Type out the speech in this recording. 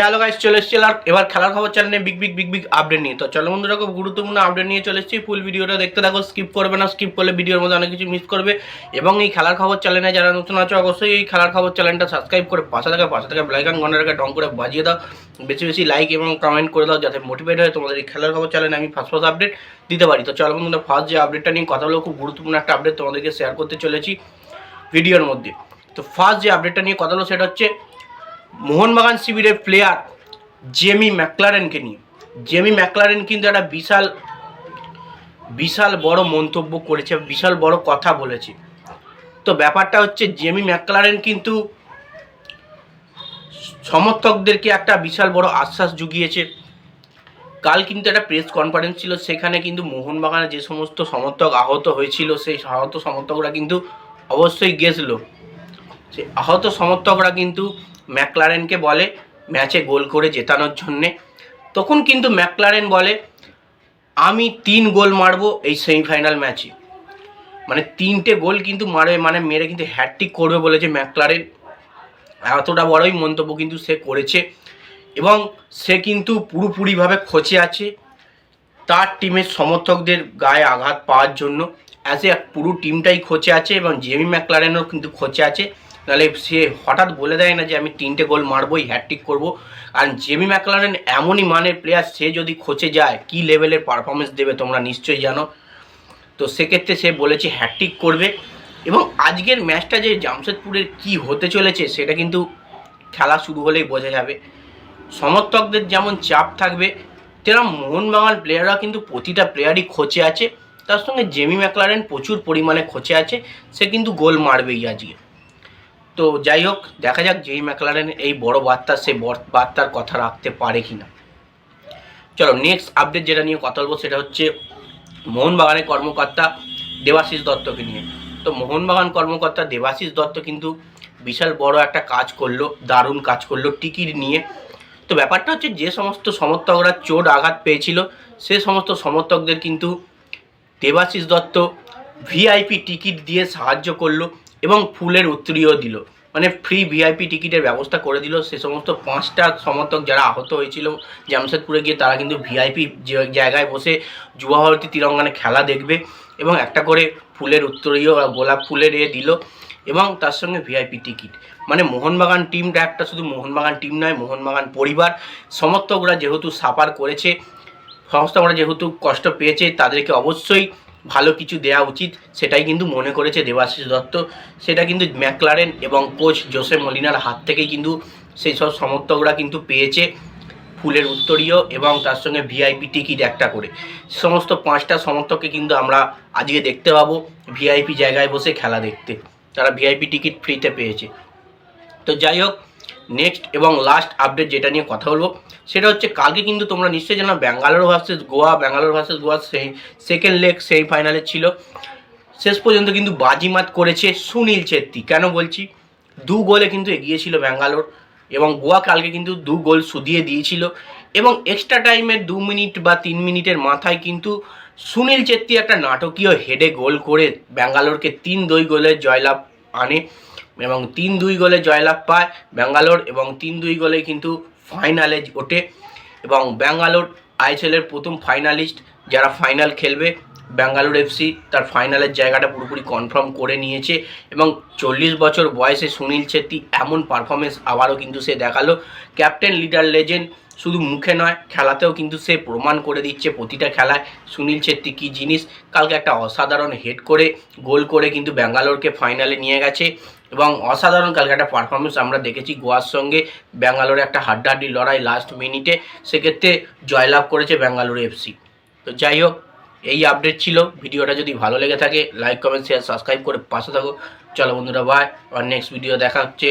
Hello guys চলে এসেছি আর এবার খেলার খবর চ্যানেলে big big big big update নিয়ে। তো চলো বন্ধুরা, খুব গুরুত্বপূর্ণ আপডেট নিয়ে চলে এসেছি। ফুল ভিডিওটা দেখতে থাকো স্কিপ করবে না স্কিপ করলে ভিডিওর মধ্যে অনেক কিছু মিস করবে। এবং এই খেলার খবর চ্যানেলে যারা নতুন আছে, অবশ্যই এই খেলার খবর চ্যানেলটা সাবস্ক্রাইব করে পাশে থাকা পাশে থাকা ব্লাইকান ঘন্টাটাকে ডং করে বাজিয়ে দাও। বেশি বেশি লাইক এবং কমেন্ট করে দাও, যাতে মোটিভেট হয় তোমাদের এই খেলার খবর চ্যানেলে আমি ফার্স্ট ফার্স্ট আপডেট দিতে পারি। তো চলো বন্ধুরা ফার্স্ট যে আপডেটটা নিয়ে কথা হলো, খুব গুরুত্বপূর্ণ একটা আপডেট তোমাদেরকে শেয়ার করতে চলেছি। ভিডিওর মধ্যে। তো ফার্স্ট যে আপডেটটা নিয়ে কথা হলো, সেটা হচ্ছে মোহনবাগান শিবিরের প্লেয়ার জেমি ম্যাকলারেনকে নিয়ে। জেমি ম্যাকলারেন কিন্তু একটা বিশাল বিশাল বড় মন্তব্য করেছে, বিশাল বড় কথা বলেছে। তো ব্যাপারটা হচ্ছে জেমি ম্যাকলারেন কিন্তু সমর্থকদেরকে একটা বিশাল বড় আশ্বাস জুগিয়েছে। কাল কিন্তু একটা প্রেস কনফারেন্স ছিল, সেখানে কিন্তু মোহনবাগানে যে সমস্ত সমর্থক আহত হয়েছিল, সেই আহত সমর্থকরা কিন্তু অবশ্যই গেছিল। সেই আহত সমর্থকরা কিন্তু ম্যাকলারেনকে বলে, ম্যাচে গোল করে জেতানোর জন্যে। তখন কিন্তু ম্যাকলারেন বলে, আমি তিন গোল মারবো এই সেমিফাইনাল ম্যাচে। মানে তিনটে গোল কিন্তু মারবে মানে মেরে কিন্তু হ্যাট্রিক করবে বলেছে ম্যাকলারেন। এতটা বড়ই মন্তব্য কিন্তু সে করেছে। এবং সে কিন্তু পুরোপুরিভাবে খচে আছে তার টিমের সমর্থকদের গায়ে আঘাত পাওয়ার জন্য। অ্যাজ এ পুরো টিমটাই খোঁচে আছে এবং জেমি ম্যাকলারেনও কিন্তু খোঁচে আছে। নাহলে সে হঠাৎ বলে দেয় না যে আমি তিনটে গোল মারবোই হ্যাট্রিক করব। আর জেমি ম্যাকলারেন এমনই মানের প্লেয়ার সে যদি খোঁচে যায়, কি লেভেলের পারফরমেন্স দেবে তোমরা নিশ্চয়ই জানো। তো সেক্ষেত্রে সে বলেছে হ্যাট্রিক করবে এবং আজকের ম্যাচটা যে জামশেদপুরের কি হতে চলেছে, সেটা কিন্তু খেলা শুরু হলেই বোঝা যাবে। সমর্থকদের যেমন চাপ থাকবে তেরম মোহনবাগান প্লেয়াররা কিন্তু প্রতিটা প্লেয়ারই খোঁচে আছে। তার সঙ্গে জেমি ম্যাকলারেন প্রচুর পরিমাণে খোঁচে আছে, সে কিন্তু গোল মারবেই আজকে। তো যাই হোক, দেখা যাক জেমি ম্যাকলারেন এই বড় বার্তা সে বার্তার কথা রাখতে পারে কি না চলো নেক্সট আপডেট যেটা নিয়ে কথা বলব সেটা হচ্ছে মোহনবাগানের কর্মকর্তা দেবাশিস দত্তকে নিয়ে। তো মোহনবাগান কর্মকর্তা দেবাশিস দত্ত কিন্তু বিশাল বড় একটা কাজ করল, দারুণ কাজ করল টিকিট নিয়ে। তো ব্যাপারটা হচ্ছে যে সমস্ত সমর্থকরা চোট আঘাত পেয়েছিল, সে সমস্ত সমর্থকদের কিন্তু দেবাশিস দত্ত ভিআইপি টিকিট দিয়ে সাহায্য করল। এবং ফুলের উত্তরীয় দিল। মানে ফ্রি ভিআইপি টিকিটের ব্যবস্থা করে দিল। সে সমস্ত পাঁচটা সমর্থক যারা আহত হয়েছিল জামশেদপুরে গিয়ে, তারা কিন্তু ভিআইপি জায়গায় বসে যুবা ভারতী তিরঙ্গানে খেলা দেখবে এবং একটা করে ফুলের উত্তরীয় গোলাপ ফুলের এ দিল এবং তার সঙ্গে ভিআইপি টিকিট মানে মোহনবাগান টিমটা একটা শুধু মোহনবাগান টিম নয়, মোহনবাগান পরিবার। সমর্থকরা যেহেতু সাফার করেছে সমস্তকরা যেহেতু কষ্ট পেয়েছে, তাদেরকে অবশ্যই ভালো কিছু দেওয়া উচিত, সেটাই কিন্তু মনে করেছে দেবাশিস দত্ত। সেটা কিন্তু ম্যাকলারেন এবং কোচ জোসে মলিনার হাত থেকেই কিন্তু সেই সব সমর্থকরা কিন্তু পেয়েছে ফুলের উত্তরীয় এবং তার সঙ্গে ভিআইপি টিকিট একটা করে। সমস্ত পাঁচটা সমর্থককে কিন্তু আমরা আজকে দেখতে পাবো ভিআইপি জায়গায় বসে খেলা দেখতে। তারা ভিআইপি টিকিট ফ্রিতে পেয়েছে। তো যাই হোক নেক্সট এবং লাস্ট আপডেট যেটা নিয়ে কথা বলব, সেটা হচ্ছে কালকে কিন্তু তোমরা নিশ্চয়ই জানো ব্যাঙ্গালোর ভার্সেস গোয়া ব্যাঙ্গালোর ভার্সেস গোয়া সেই সেকেন্ড লেগ সেই ফাইনালে ছিল। শেষ পর্যন্ত কিন্তু বাজিমাত করেছে সুনীল ছেত্রী। কেন বলছি? দু গোলে কিন্তু এগিয়েছিল ব্যাঙ্গালোর এবং গোয়া কালকে কিন্তু দু গোল শুধিয়ে দিয়েছিল এবং এক্সট্রা টাইমের দু মিনিট বা তিন মিনিটের মাথায় কিন্তু সুনীল ছেত্রী একটা নাটকীয় হেডে গোল করে ব্যাঙ্গালোরকে তিন দুই গোলের জয়লাভ আনে। এবং তিন দুই গোলে জয়লাভ পায় ব্যাঙ্গালোর এবং তিন দুই গোলে কিন্তু ফাইনালে ওঠে এবং ব্যাঙ্গালোর আইএসএলের প্রথম ফাইনালিস্ট যারা ফাইনাল খেলবে, ব্যাঙ্গালোর এফসি তার ফাইনালের জায়গাটা পুরোপুরি কনফার্ম করে নিয়েছে এবং চল্লিশ বছর বয়সে সুনীল ছেত্রী এমন পারফরমেন্স আবারও কিন্তু সে দেখাল। ক্যাপ্টেন লিডার লেজেন্ড শুধু মুখে নয়, খেলাতেও কিন্তু সে প্রমাণ করে দিচ্ছে প্রতিটা খেলায় সুনীল ছেত্রী কী জিনিস। কালকে একটা অসাধারণ হেড করে গোল করে কিন্তু ব্যাঙ্গালোরকে ফাইনালে নিয়ে গেছে। এবং অসাধারণ কালকে একটা পারফরমেন্স আমরা দেখেছি গোয়ার সঙ্গে ব্যাঙ্গালোরে একটা হাড্ডাহাড্ডি লড়াই লাস্ট মিনিটে সেক্ষেত্রে জয়লাভ করেছে ব্যাঙ্গালোর এফসি তো যাই হোক, এই আপডেট ছিল। ভিডিওটা যদি ভালো লেগে থাকে লাইক কমেন্ট শেয়ার সাবস্ক্রাইব করে পাশে থাকো। চলো বন্ধুরা বাই আর নেক্সট ভিডিও দেখা হচ্ছে।